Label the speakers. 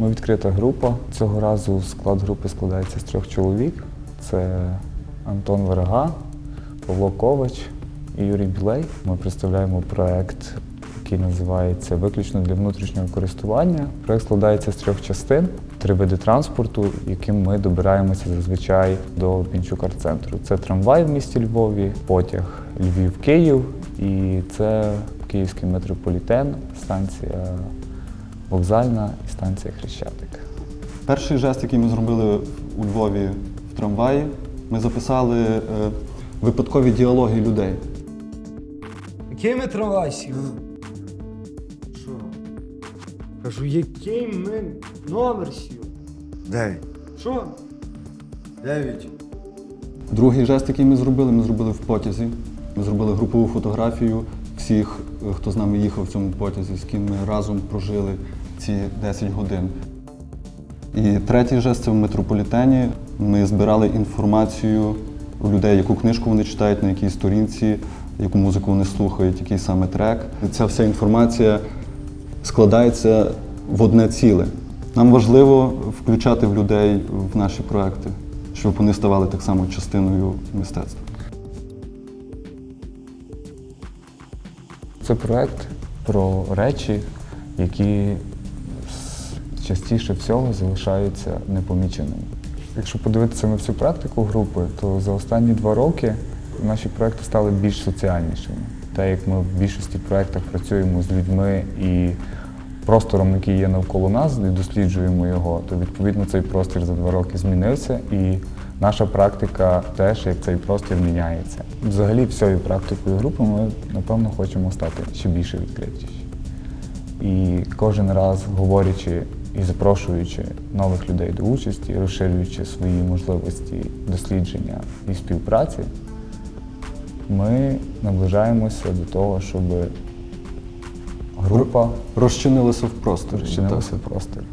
Speaker 1: Ми відкрита група. Цього разу склад групи складається з трьох чоловік: це Антон Верга, Павло Ковач і Юрій Білей. Ми представляємо проект, який називається Виключно для внутрішнього користування. Проект складається з трьох частин. Три види транспорту, яким ми добираємося зазвичай до Пінчук-арт-центру. Це трамвай в місті Львові, потяг Львів-Київ і це Київський метрополітен, станція вокзальна і станція Хрещатик.
Speaker 2: Перший жест, який ми зробили у Львові в трамваї, ми записали е, випадкові діалоги людей.
Speaker 3: Який ми трамвай сів? Що? Кажу, який ми номер сів?
Speaker 4: Дев'ять.
Speaker 3: Що?
Speaker 4: Дев'ять.
Speaker 2: Другий жест, який ми зробили, ми зробили в потязі. Ми зробили групову фотографію всіх, хто з нами їхав в цьому потязі, з ким ми разом прожили ці 10 годин. І третій жест це в метрополітені. Ми збирали інформацію у людей, яку книжку вони читають, на якій сторінці, яку музику вони слухають, який саме трек. Ця вся інформація складається в одне ціле. Нам важливо включати в людей в наші проекти, щоб вони ставали так само частиною мистецтва.
Speaker 1: Це проект про речі, які частіше всього залишаються непоміченими. Якщо подивитися на всю практику групи, то за останні два роки наші проекти стали більш соціальнішими. Те, як ми в більшості проєктах працюємо з людьми і простором, який є навколо нас, і досліджуємо його, то відповідно цей простір за два роки змінився, і наша практика теж як цей простір міняється. Взагалі, всією практикою групи ми напевно хочемо стати ще більше відкритіші. І кожен раз говорячи і запрошуючи нових людей до участі, розширюючи свої можливості дослідження і співпраці, ми наближаємося до того, щоб група
Speaker 2: Розчинилися в просторі.
Speaker 1: розчинилася в просторі.